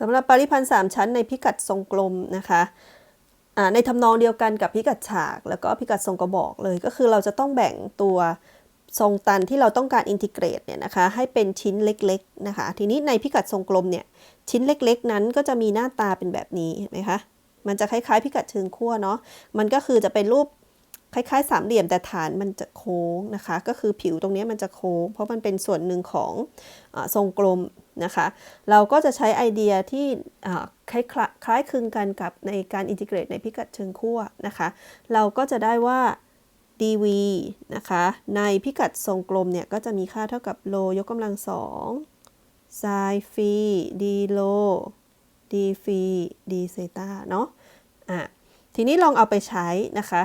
สำหรับปริพันธ์สามชั้นในพิกัดทรงกลมนะคะในทำนองเดียวกันกับพิกัดฉาก แล้วก็พิกัดทรงกระบอกเลยก็คือเราจะต้องแบ่งตัวทรงตันที่เราต้องการอินทิเกรตเนี่ยนะคะให้เป็นชิ้นเล็กๆนะคะทีนี้ในพิกัดทรงกลมเนี่ยชิ้นเล็กๆ นั้นก็จะมีหน้าตาเป็นแบบนี้เห็นไหมคะมันจะคล้ายๆ พิกัดเชิงขั้วเนาะมันก็คือจะเป็นรูป คล้ายๆ สามเหลี่ยมแต่ฐานมันจะโค้งนะคะ ก็คือผิวตรงนี้มันจะโค้ง เพราะมันเป็นส่วนหนึ่งของอทรงกลมนะคะ เราก็จะใช้ไอเดียที่คล้ายคล้ายคลึงกันกับในการอินทิเกรตในพิกัดเชิงขั้วนะคะ เราก็จะได้ว่า dv นะคะ ในพิกัดทรงกลมเนี่ยก็จะมีค่าเท่ากับโลยกกำลังสองไซฟีดีโลดีฟีดีเซตาเนาะอะทีนี้ลองเอาไปใช้นะคะ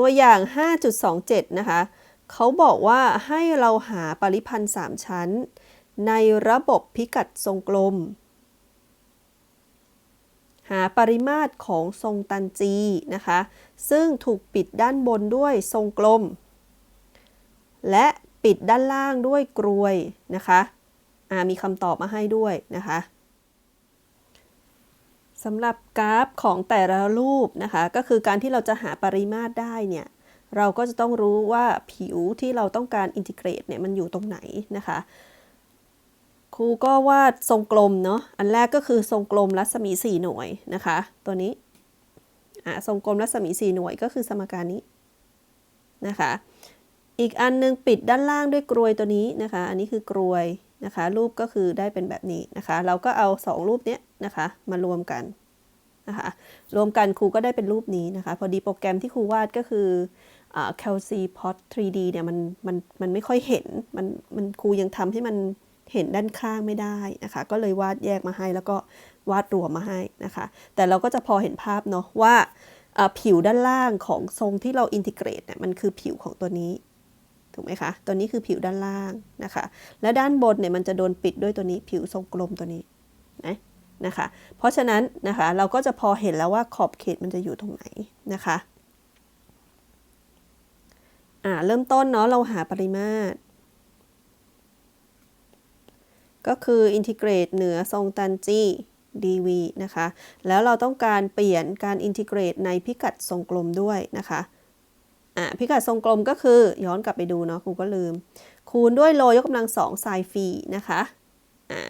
ตัวอย่าง 5.27 นะคะ เขาบอกว่าให้เราหาปริพันธ์ 3 ชั้น ในระบบพิกัดทรงกลม หาปริมาตรของทรงตันจีนะคะ ซึ่งถูกปิดด้านบนด้วยทรงกลม และปิดด้านล่างด้วยกรวยนะคะมีคำตอบมาให้ด้วยนะคะ สำหรับกราฟของแต่ละรูปนะคะ ก็คือการที่เราจะหาปริมาตรได้เนี่ย เราก็จะต้องรู้ว่าผิวที่เราต้องการอินทิเกรตเนี่ยมันอยู่ตรงไหนนะคะ ครูก็วาดทรงกลมเนาะ อันแรกก็คือทรงกลมรัศมี 4 หน่วยนะคะ ตัวนี้อ่าทรงกลมรัศมี 4 หน่วยก็คือสมการนี้นะคะ อีกอันนึงปิดด้านล่างด้วยกรวยตัวนี้นะคะ อันนี้คือกรวย นะคะ รูปก็คือได้เป็นแบบนี้นะคะ เราก็เอา 2 รูปนี้นะคะ มารวมกันนะคะรวมกันครูก็ได้เป็นรูปนี้นะคะ พอดีโปรแกรมที่ครูวาดก็คือ c a l c p o t 3D เนี่ยมันมันมันไม่ค่อยเห็นมันมันครูยังทำให้มันเห็นด้านข้างไม่ได้นะคะ ก็เลยวาดแยกมาให้แล้วก็วาดรวมมาให้นะคะ แต่เราก็จะพอเห็นภาพเนาะว่าผิวด้านล่างของทรงที่เราอินทิเกรตเนี่ยมันคือผิวของตัวนี้ ถูกไหมคะ ตัวนี้คือผิวด้านล่างนะคะ และด้านบนเนี่ยมันจะโดนปิดด้วยตัวนี้ผิวทรงกลมตัวนี้นะนะคะ เพราะฉะนั้นนะคะเราก็จะพอเห็นแล้วว่าขอบเขตมันจะอยู่ตรงไหนนะคะอ่าเริ่มต้นเนาะเราหาปริมาตร ก็คืออินทิเกรตเหนือทรงตันจี dv นะคะ แล้วเราต้องการเปลี่ยนการอินทิเกรตในพิกัดทรงกลมด้วยนะคะ อะพิกัดทรงกลมก็คือย้อนกลับไปดูเนาะครูก็ลืม คูณด้วยโลยกกำลังสองไซฟีนะคะอะ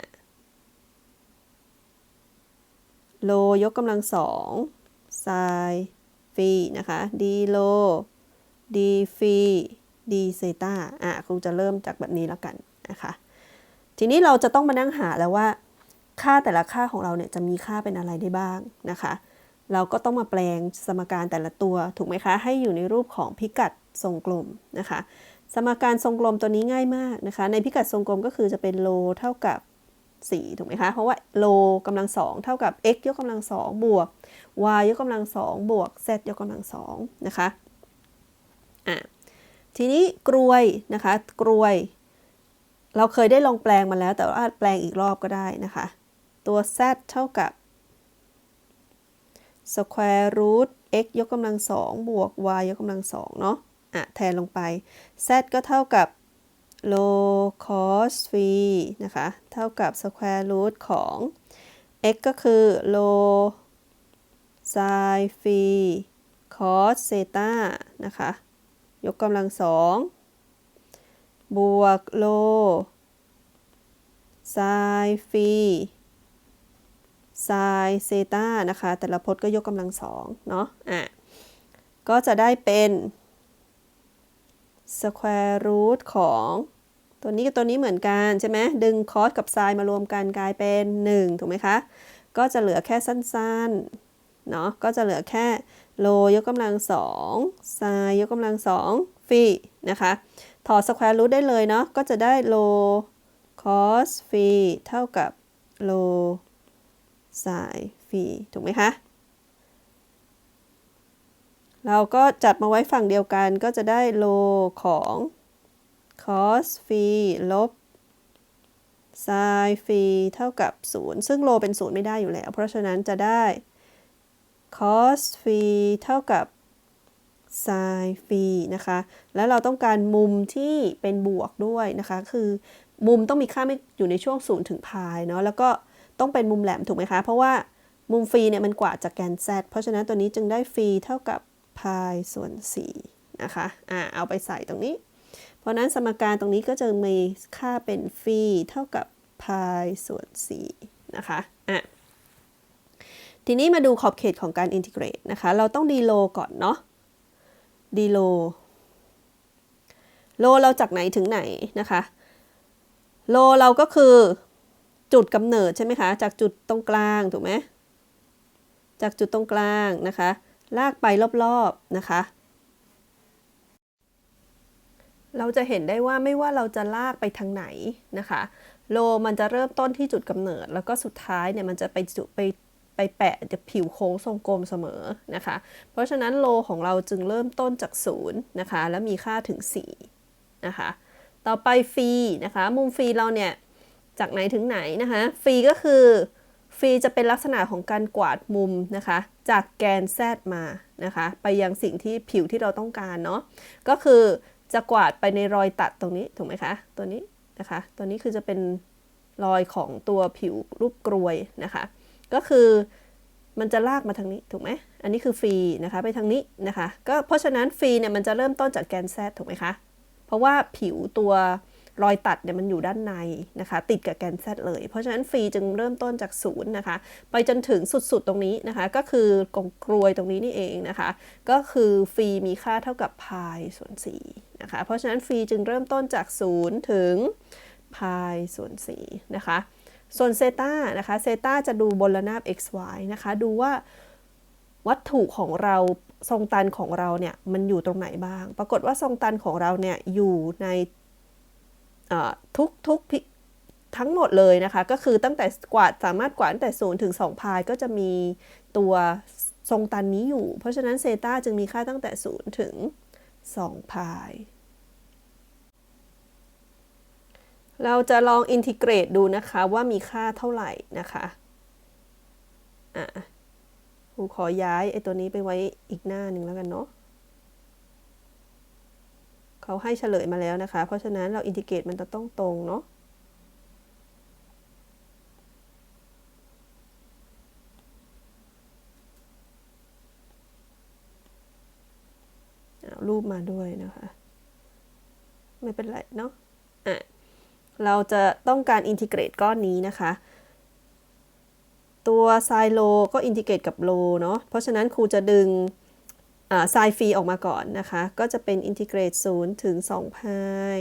โลยกกำลังสองไซฟีนะคะดีโลดีฟีดีเซต้าอะครูจะเริ่มจากแบบนี้แล้วกันนะคะทีนี้เราจะต้องมานั่งหาแล้วว่า ค่าแต่ละค่าของเราเนี่ยจะมีค่าเป็นอะไรได้บ้างนะคะ เราก็ต้องมาแปลงสมการแต่ละตัวถูกไหมคะ ให้อยู่ในรูปของพิกัดทรงกลมนะคะ สมการทรงกลมตัวนี้ง่ายมากนะคะ ในพิกัดทรงกลมก็คือจะเป็นโลเท่ากับ4ถูกไหมคะ เพราะว่าโลกำลังสองเท่ากับ x ยกกำลังสองบวก y ยกกำลังสองบวก z ยกกำลังสองนะคะอะทีนี้กรวยนะคะกรวย เราเคยได้ลองแปลงมาแล้ว แต่ว่าแปลงอีกรอบก็ได้นะคะ ตัว z เท่ากับ square root x ยกกำลังสองบวก y ยกกำลังสองเนาะอะแทนลงไป z ก็เท่ากับ low cos phi นะคะ เท่ากับ square root ของ x ก็คือ low sin phi cos theta นะคะ ยกกำลังสองบวกโล ไซฟีไซเซตานะคะ แต่ละพจน์ก็ยกกำลังสองเนาะอะก็จะได้เป็นสแควร์รูทของตัวนี้กับตัวนี้เหมือนกันใช่ไหมดึงคอสกับไซน์มารวมกันกลายเป็น 1 ถูกไหมคะ ก็จะเหลือแค่สั้นๆเนาะก็จะเหลือแค่โลยกกำลังสองไซน์ยกกำลังสองฟีนะคะถอดสแควร์รูทได้เลยเนาะก็จะได้โลคอสฟีเท่ากับโล ไซน์ฟีถูกไหมคะเราก็จัดมาไว้ฝั่งเดียวกันก็จะได้โลของ cos ฟีลบ sin ฟีเท่ากับ 0 ซึ่งโลเป็น 0 ไม่ได้อยู่แล้ว เพราะฉะนั้นจะได้ cos ฟีเท่ากับ sin phi นะคะ แล้วเราต้องการมุมที่เป็นบวกด้วยนะคะ คือมุมต้องมีค่าไม่อยู่ในช่วง 0 ถึงพายเนาะแล้วก็ ต้องเป็นมุมแหลมถูกไหมคะ เพราะว่ามุมฟรีเนี่ยมันกว่าจากแกน z เพราะฉะนั้นตัวนี้จึงได้ฟรีเท่ากับพายส่วน4นะคะ อ่า เอาไปใส่ตรงนี้ เพราะนั้นสมการตรงนี้ก็จะมีค่าเป็นฟรีเท่ากับพายส่วน4นะคะ อะ ทีนี้มาดูขอบเขตของการอินทิเกรตนะคะ เราต้องดีโลก่อนเนาะ ดีโล โลเราจากไหนถึงไหนนะคะ โลเราก็คือ จุดกำเนิดใช่ไหมคะ จากจุดตรงกลางถูกไหมจากจุดตรงกลางนะคะ ลากไปรอบๆนะคะ เราจะเห็นได้ว่าไม่ว่าเราจะลากไปทางไหนนะคะ โลมันจะเริ่มต้นที่จุดกำเนิด แล้วก็สุดท้ายเนี่ยมันจะไปจุดไปไปแปะจะผิวโค้งทรงกลมเสมอนะคะ เพราะฉะนั้นโลของเราจึงเริ่มต้นจากศูนย์นะคะ แล้วมีค่าถึง4นะคะ ต่อไปฟีนะคะ มุมฟีเราเนี่ย จากไหนถึงไหนนะคะฟรีก็คือฟรีจะเป็นลักษณะของการกวาดมุมนะคะ จากแกน z มานะคะ ไปยังสิ่งที่ผิวที่เราต้องการเนาะก็คือจะกวาดไปในรอยตัดตรงนี้ถูกไหมคะตัวนี้นะคะ ตัวนี้คือจะเป็นรอยของตัวผิวรูปกรวยนะคะ ก็คือมันจะลากมาทางนี้ถูกไหมอันนี้คือฟรีนะคะไปทางนี้นะคะ ก็เพราะฉะนั้นฟรีเนี่ยมันจะเริ่มต้นจากแกน z ถูกไหมคะ เพราะว่าผิวตัว รอยตัดเนี่ยมันอยู่ด้านในนะคะ ติดกับแกน z เลย เพราะฉะนั้นฟรีจึงเริ่มต้นจากศูนย์นะคะ ไปจนถึงสุดๆตรงนี้นะคะ ก็คือกงกรวยตรงนี้นี่เองนะคะ ก็คือฟรีมีค่าเท่ากับพายส่วน4นะคะ เพราะฉะนั้นฟรีจึงเริ่มต้นจาก0ถึงพายส่วน4นะคะ ส่วนเซตานะคะ เซตาจะดูบนระนาบ x y นะคะ ดูว่าวัตถุของเราทรงตันของเราเนี่ยมันอยู่ตรงไหนบ้าง ปรากฏว่าทรงตันของเราเนี่ยอยู่ใน ทุกทุกทั้งหมดเลยนะคะ ก็คือตั้งแต่กวาดสามารถกวาดตั้งแต่0ถึง2พายก็จะมีตัวทรงตันนี้อยู่ เพราะฉะนั้นเซตาจึงมีค่าตั้งแต่0ถึง2พายเราจะลองอินทิเกรตดูนะคะว่ามีค่าเท่าไหร่นะคะอะครูขอย้ายไอ้ตัวนี้ไปไว้อีกหน้าหนึ่งแล้วกันเนาะ เขาให้เฉลยมาแล้วนะคะ เพราะฉะนั้นเราอินทิเกรตมันจะต้องตรงเนาะรูปมาด้วยนะคะ ไม่เป็นไรเนาะอะเราจะต้องการอินทิเกรตก้อนนี้นะคะ ตัวไซโลก็อินทิเกรตกับโลเนาะเพราะฉะนั้นครูจะดึง ไซฟีออกมาก่อนนะคะ ก็จะเป็นอินทิเกรต0ถึง2พาย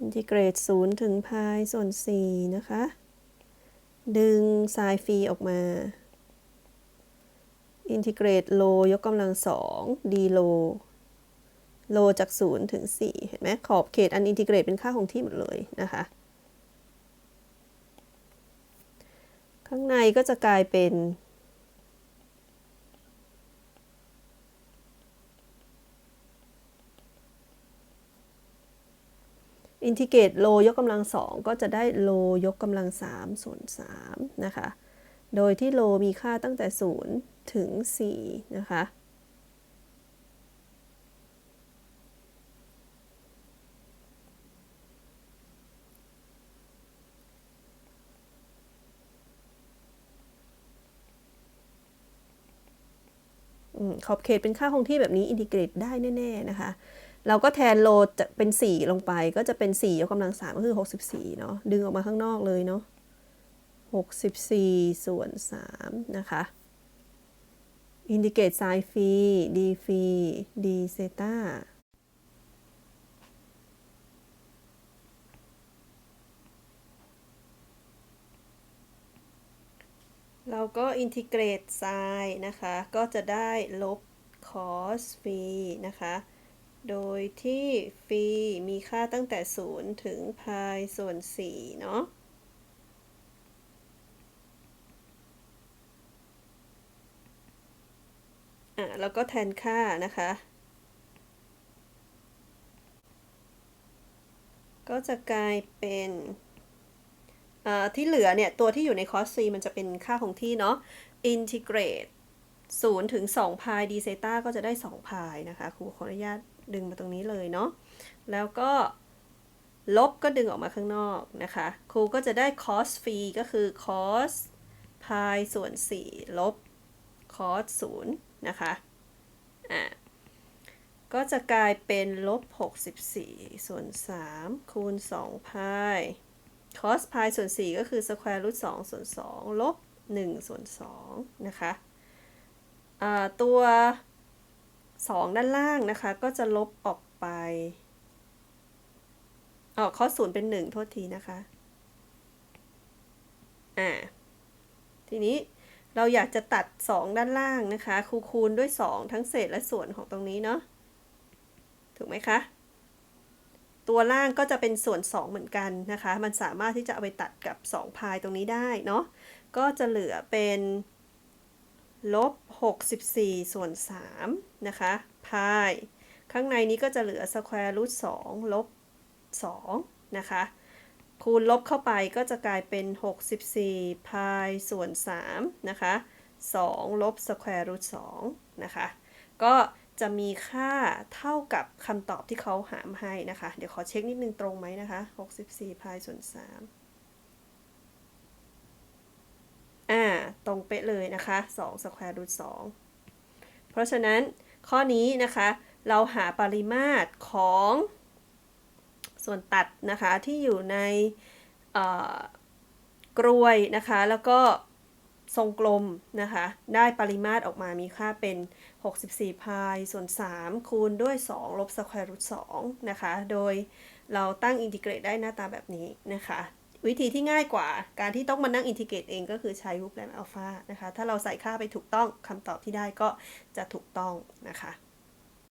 อินทิเกรต0ถึงพายส่วน 4 นะคะ ดึงไซฟีออกมา อินทิเกรตโลยกกำลัง2ดีโลโลจาก 0 ถึง 4 เห็นไหมขอบเขตอันอินทิเกรตเป็นค่าของที่หมดเลยนะคะ ข้างในก็จะกลายเป็น อินทิเกรตโลยกกำลังสองก็จะได้โลยกกำลังสามส่วนสามนะคะ โดยที่โลมีค่าตั้งแต่ศูนย์ถึงสี่นะคะ ขอบเขตเป็นค่าคงที่แบบนี้อินทิเกรตได้แน่ ๆ นะคะ เราก็แทนโลจะเป็น 4 ลงไปก็จะเป็น 4 ยกกำลัง 3 ก็คือ 64 เนาะดึงออกมาข้างนอกเลยเนาะ64 ส่วน 3 นะคะอินดิเกตไซน์ฟี ดีฟีดีเซตาเราก็อินทิเกรตไซน์นะคะ ก็จะได้ลบคอสฟีนะคะ โดยที่ฟรีมีค่าตั้งแต่ 0 ถึงพายส่วน 4 เนาะอะแล้วก็แทนค่านะคะ ก็จะกลายเป็นที่เหลือเนี่ย ตัวที่อยู่ในคอสซีมันจะเป็นค่าของที่เนาะ integrate 0ถึง2พาย d เซต้าก็จะได้2พายนะคะครูขออนุญาต ดึงมาตรงนี้เลยเนาะแล้วก็ลบก็ดึงออกมาข้างนอกนะคะ ครูก็จะได้ cos ฟรีก็คือ cos พายส่วน 4 ลบ cos 0นะคะอะก็จะกลายเป็นลบ 64 ส่วน 3 คูณ2พาย cos พายส่วน 4 ก็คือ square root 2ส่วน 2 ลบ 1 ส่วน 2 นะคะอ่าตัว 2 ด้านล่างนะคะ ก็จะลบออกไปอ๋อ cos 0เป็น 1 โทษทีนะคะ อ่า ทีนี้เราอยากจะตัด 2 ด้านล่างนะคะ คูคูณด้วย 2 ทั้งเศษและส่วนของตรงนี้เนาะ ถูกไหมคะ ตัวล่างก็จะเป็นส่วน 2 เหมือนกันนะคะ มันสามารถที่จะเอาไปตัดกับ2พายตรงนี้ได้เนาะ ก็จะเหลือเป็น ลบ 64 ส่วน 3 นะคะ พาย ข้างในนี้ก็จะเหลือ square root 2ลบ 2 นะคะ คูณลบเข้าไปก็จะกลายเป็น 64 พายส่วน 3 นะคะ 2 ลบ square root 2นะคะ ก็จะมีค่าเท่ากับคำตอบที่เขาหามให้นะคะ เดี๋ยวขอเช็คนิดนึงตรงไหมนะคะ 64 พายส่วน 3 อ่า ตรงเป๊ะเลยนะคะ2 square root 2เพราะฉะนั้นข้อนี้นะคะ เราหาปริมาตรของส่วนตัดนะคะที่อยู่ในกรวยนะคะ แล้วก็ทรงกลมนะคะ ได้ปริมาตรออกมามีค่าเป็น 64 พายส่วน 3 คูณด้วย 2 ลบสแควร์รูท2นะคะ โดยเราตั้งอินทิเกรตได้หน้าตาแบบนี้นะคะ วิธีที่ง่ายกว่า การที่ต้องมานั่งอินทิเกรตเองก็คือใช้รูปแรมอัลฟานะคะ ถ้าเราใส่ค่าไปถูกต้องคำตอบที่ได้ก็จะถูกต้องนะคะ